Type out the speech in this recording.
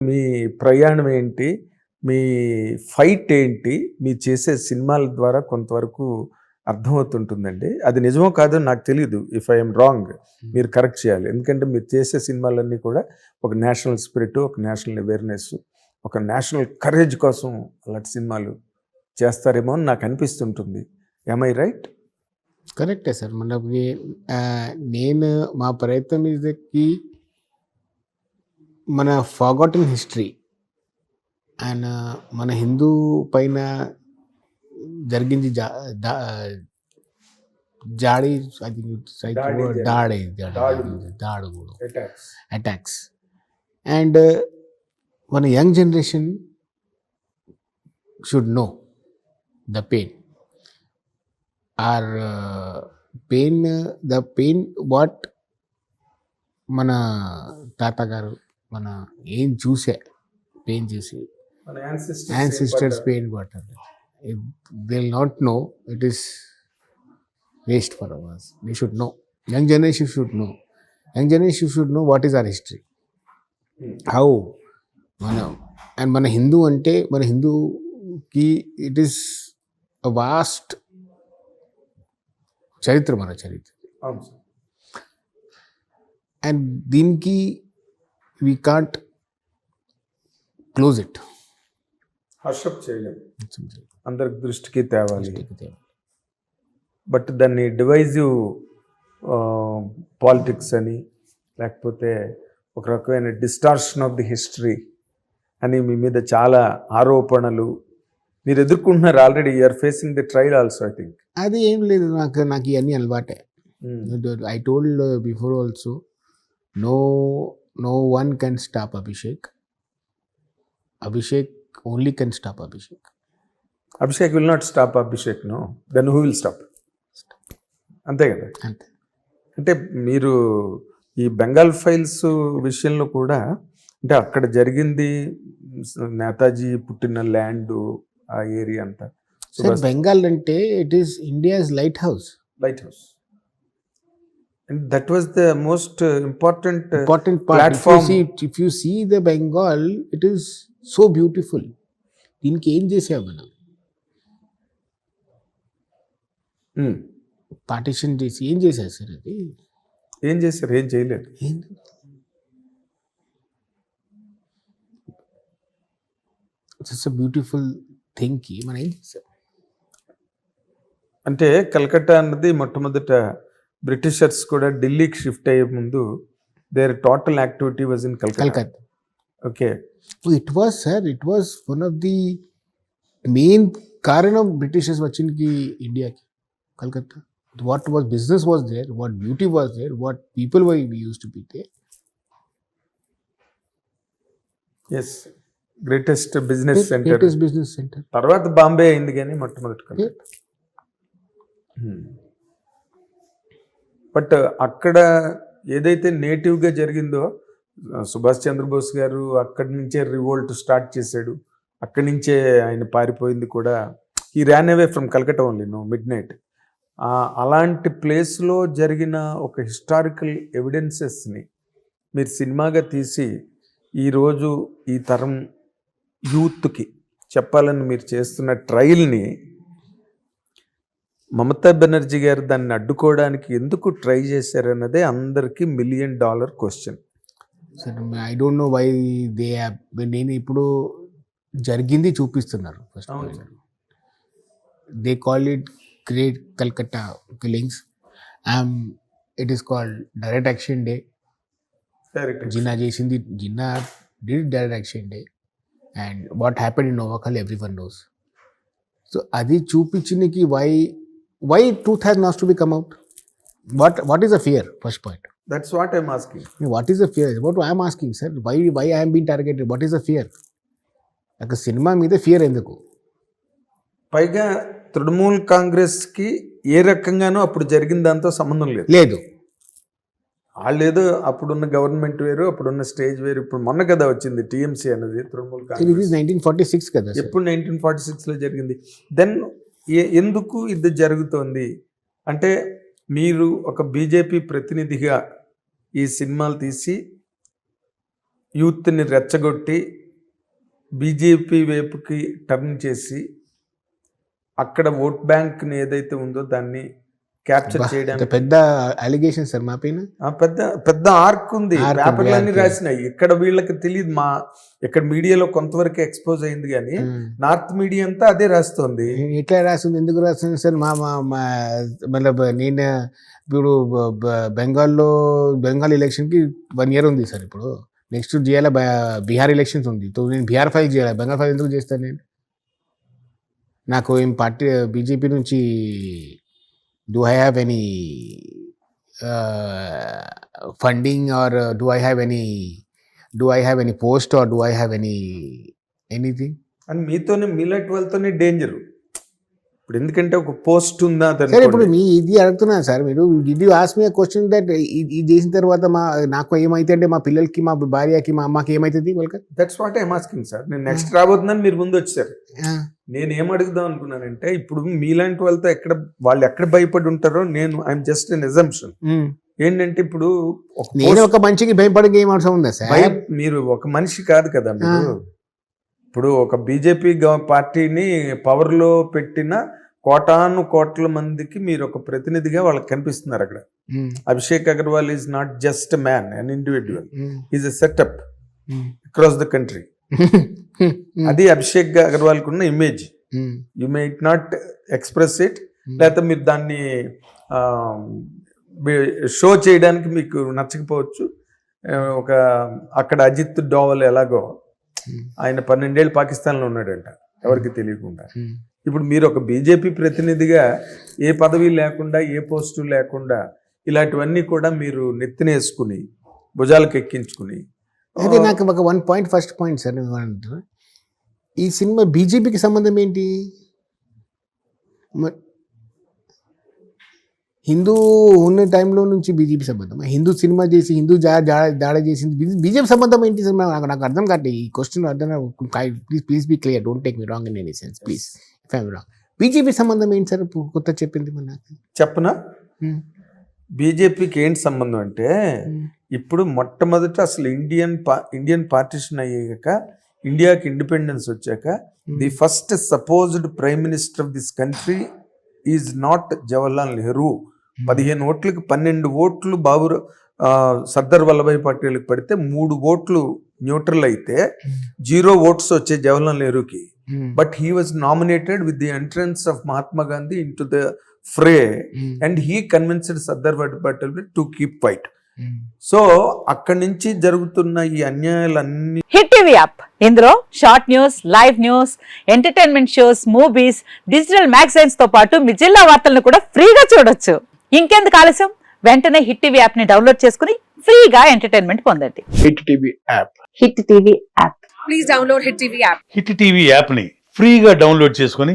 మీ ప్రయాణం ఏంటి? మీ ఫైట్ ఏంటి? మీ చేసే సినిమాల ద్వారా కొంతవరకు అర్థమవుతుంటుందండి. అది నిజమో కాదో నాకు తెలియదు ఇఫ్ ఐఎమ్ రాంగ్ మీరు కరెక్ట్ చేయాలి. ఎందుకంటే మీరు చేసే సినిమాలన్నీ కూడా ఒక నేషనల్ స్పిరిట్ ఒక నేషనల్ అవేర్నెస్ ఒక నేషనల్ కరేజ్ కోసం అలాంటి సినిమాలు చేస్తారేమో అని నాకు అనిపిస్తుంటుంది. ఐ రైట్ కరెక్టే సార్. మనకి నేను మా ప్రయత్నం ఇదికి మన ఫాగోటన్ హిస్టరీ అండ్ మన హిందూ పైన జరిగింది జాడి దాడి జరిగింది. దాడి. దాడు కూడా అటాక్స్ అండ్ మన young generation should know the pain or pain the pain what మన తాతగారు మన ఏం చూసే పెయిన్ చూసి ancestors pain what are they not know it is waste for ours they should know young generation should know young generation should know what is our history how మన and మన హిందూ అంటే మన హిందూకి ఇట్ ఈస్ వాస్ట్ చరిత్ర మన చరిత్ర. And దీనికి we can't close it hush up చేయలేము అందరికి దృష్టికి తేవాలి. బట్ దాన్ని డివైజివ్ పాలిటిక్స్ అని లేకపోతే ఒక రకమైన డిస్టార్షన్ ఆఫ్ ది హిస్టరీ అని మీ మీద చాలా ఆరోపణలు మీరు ఎదుర్కొంటున్నారు already you're facing the trial also I think అది ఏం లేదు నాకు నాకు ఇవన్నీ అలవాటే. I told before also no no one can stop Abhishek Abhishek only can stop Abhishek Abhishek will not stop Abhishek no then who will stop అంతే కదా? అంతే. అంటే మీరు ఈ బెంగాల్ ఫైల్స్ విషయంలో కూడా అంటే అక్కడ జరిగింది నేతాజీ పుట్టిన ల్యాండ్ ఆ ఏరియా అంతా. బెంగాల్ అంటే it is India's lighthouse lighthouse and that was the most important important part Platform. If you see the Bengal it is so beautiful దీనికి ఏం చేసాం మనం? పార్టిషన్ చేసి ఏం చేశారు సార్ అది? ఏం చేశారు? ఏం చేయలేదు. ఇట్స్ బ్యూటిఫుల్ థింగ్కి మనం ఏం చేసాం అంటే కలకత్తా అన్నది మొట్టమొదట బ్రిటిషర్స్ కూడా ఢిల్లీకి షిఫ్ట్ అయ్యే ముందు there total activity was in Calcutta okay it was sir it was one of the main కారణం బ్రిటిషర్స్ వచ్చింది ఇండియాకి Calcutta what was business was there what beauty was there what people why used to be there as greatest business centre latest business centre తర్వాత బాంబే అయింది కానీ మొట్టమొదటి but అక్కడ ఏదైతే నేటివ్గా జరిగిందో సుభాష్ చంద్రబోస్ గారు అక్కడి నుంచే రివోల్ట్ స్టార్ట్ చేశాడు. అక్కడి నుంచే ఆయన పారిపోయింది కూడా. ఈ ran away from Calcutta only no midnight అలాంటి ప్లేస్లో జరిగిన ఒక హిస్టారికల్ ఎవిడెన్సెస్ని మీరు సినిమాగా తీసి ఈరోజు ఈ తరం యూత్కి చెప్పాలని మీరు చేస్తున్న ట్రయల్ని మమతా బెనర్జీ గారు దాన్ని అడ్డుకోవడానికి ఎందుకు ట్రై చేశారన్నదే అందరికీ million dollar question. Sir I don't know why they నేను ఇప్పుడు జరిగింది చూపిస్తున్నారు first. They call it great Calcutta killings I'm it is called direct action day Jinnah చేసింది Jinnah did direct action day and what happen in Noakhali everyone knows so అది చూపించినకి why why truth has not to be come out what what is a fear first point that's what I'm asking what is the fear what I'm asking sir why why I'm been targeted what is the fear నాకు cinema మీద fear ఎందుకు? పైగా తృణమూల్ కాంగ్రెస్కి ఏ రకంగానూ అప్పుడు జరిగిన దాంతో సంబంధం లేదు. లేదు. వాళ్ళు ఏదో అప్పుడున్న గవర్నమెంట్ వేరు అప్పుడున్న స్టేజ్ వేరు ఇప్పుడు మొన్న కదా వచ్చింది టీఎంసీ అనేది Trinamool Congress. Nineteen forty six కదా ఎప్పుడు నైన్టీన్ ఫార్టీ సిక్స్లో జరిగింది. దెన్ ఎందుకు ఇది జరుగుతోంది? అంటే మీరు ఒక బీజేపీ ప్రతినిధిగా ఈ సినిమాలు తీసి యూత్ని రెచ్చగొట్టి బీజేపీ వైపుకి టర్న్ చేసి అక్కడ ఓట్ బ్యాంక్ని ఏదైతే ఉందో దాన్ని క్యాప్చర్ చేయడానికి. పెద్ద అలిగేషన్ సార్ మా పైన? ఆ పెద్ద పెద్ద ఆర్క్ ఉంది. పేపర్లన్నీ. రాసినాయి. ఇక్కడ వీళ్ళకి తెలియదు మా ఇక్కడ మీడియాలో కొంతవరకు ఎక్స్పోజ్ అయింది కానీ. నార్త్ మీడియా అంతా అదే రాస్తుంది. ఎట్లా రాస్తుంది ఎందుకు రాస్తుంది సార్? మా మా నేను ఇప్పుడు బెంగాల్లో బెంగాల్ ఎలక్షన్కి వన్ ఇయర్ ఉంది సార్ ఇప్పుడు. నెక్స్ట్ చేయాలి? బీహార్ ఎలక్షన్స్ ఉంది. నేను బీహార్ ఫైల్ చేయాలి? బెంగాల్ ఫైల్ ఎందుకు చేస్తాను నేను? నాకు ఏం పార్టీ బీజేపీ నుంచి do I have any funding or do I have any do I have any post or do I have any anything అని మీతోనే మీలాంటి వాళ్ళతోనే డేంజర్ ఇప్పుడు ఎందుకంటే ఒక పోస్ట్ ఉందా సరే ఇప్పుడు. మీ ఇది అడుగుతున్నాను సార్ మీరు ఇది ఆస్ మీ క్వశ్చన్ దట్ ఇది చేసిన తర్వాత మా నాకు ఏమైతే అంటే మా పిల్లలకి మా భార్యకి మా అమ్మకి ఏమైతుంది వాళ్ళకి that's what I'm asking sir నేను నెక్స్ట్ రాబోతుందని మీరు ముందు వచ్చారు నేను ఏం అడుగుదాం అనుకున్నానంటే ఇప్పుడు మీలాంటి వాళ్ళతో ఎక్కడ వాళ్ళు ఎక్కడ భయపడి ఉంటారో నేను ఐఎమ్ జస్ట్ ఎన్ ఎజంప్షన్ ఏంటంటే ఇప్పుడు ఒక నేను భయపడక ఏం అవసరం ఉందా సార్? మీరు ఒక మనిషి కాదు కదా మీరు. ఇప్పుడు ఒక బీజేపీ పార్టీని పవర్లో పెట్టిన కోటాను కోట్ల మందికి మీరు ఒక ప్రతినిధిగా వాళ్ళకి కనిపిస్తున్నారు అక్కడ. Abhishek Agarwal is not just man an individual is a setup across the country అది అభిషేక్ అగర్వాల్కి ఉన్న image you may it not express it. లేకపోతే మీరు దాన్ని షో చేయడానికి మీకు నచ్చకపోవచ్చు. ఒక అక్కడ అజిత్ డోవల్ ఎలాగో ఉమ్, ఆయన పన్నెండేళ్ళు పాకిస్తాన్లో ఉన్నాడంట. ఎవరికి తెలియకుండా. ఉమ్. ఇప్పుడు మీరు ఒక బీజేపీ ప్రతినిధిగా ఏ పదవి లేకుండా ఏ పోస్టు లేకుండా ఇలాంటివన్నీ కూడా మీరు నెత్తినేసుకుని భుజాలకు ఎక్కించుకుని అదే నాకు ఒక one point first point sir నేను. ఈ సినిమా బీజేపీకి సంబంధం ఏంటి? హిందూ ఉన్న టైంలో నుంచి బీజేపీ సంబంధం హిందూ సినిమా చేసి హిందూ దాడి చేసింది బీజేపీ సంబంధం ఏంటి సార్ నాకు నాకు అర్థం కాదు ఈ క్వశ్చన్ అర్థం please please be clear don't take me wrong in any sense please if I'm wrong BJP సంబంధం ఏంటి సార్ కొత్త చెప్పింది మన చెప్పనా? Hmm. బీజేపీకి ఏంటి సంబంధం అంటే. ఇప్పుడు మొట్టమొదట అసలు ఇండియన్ పా ఇండియన్ పార్టిషన్ అయ్యాక ఇండియాకి ఇండిపెండెన్స్ వచ్చాక the first supposed prime minister of this country is not Jawaharlal Nehru. పదిహేను ఓట్లకి పన్నెండు ఓట్లు బాబు సర్దార్ వల్లభాయ్ పటేల్కి పడితే మూడు ఓట్లు న్యూట్రల్ అయితే జీరో ఓట్స్ వచ్చే Jawaharlal నెహ్రూకి. But he was nominated with the entrance of Mahatma Gandhi into the fray Hmm. And he convinced Sardar Vallabhbhai Patel to keep fight. Hmm. So అక్కడి నుంచి జరుగుతున్న ఈ అన్యాయాలన్నీ హిట్ టీవీ యాప్ ఇందులో short news live news entertainment shows movies digital మ్యాగజైన్స్తో పాటు మీ జిల్లా వార్తలను కూడా ఫ్రీగా చూడొచ్చు. ఇంకెందుకు ఆలస్యం? వెంటనే హిట్ టీవీ యాప్ని డౌన్లోడ్ చేసుకుని ఫ్రీగా ఎంటర్టైన్మెంట్ పొందండి. Hit TV app hit TV app please download Hit TV app. Hit TV యాప్ని ఫ్రీగా డౌన్లోడ్ చేసుకొని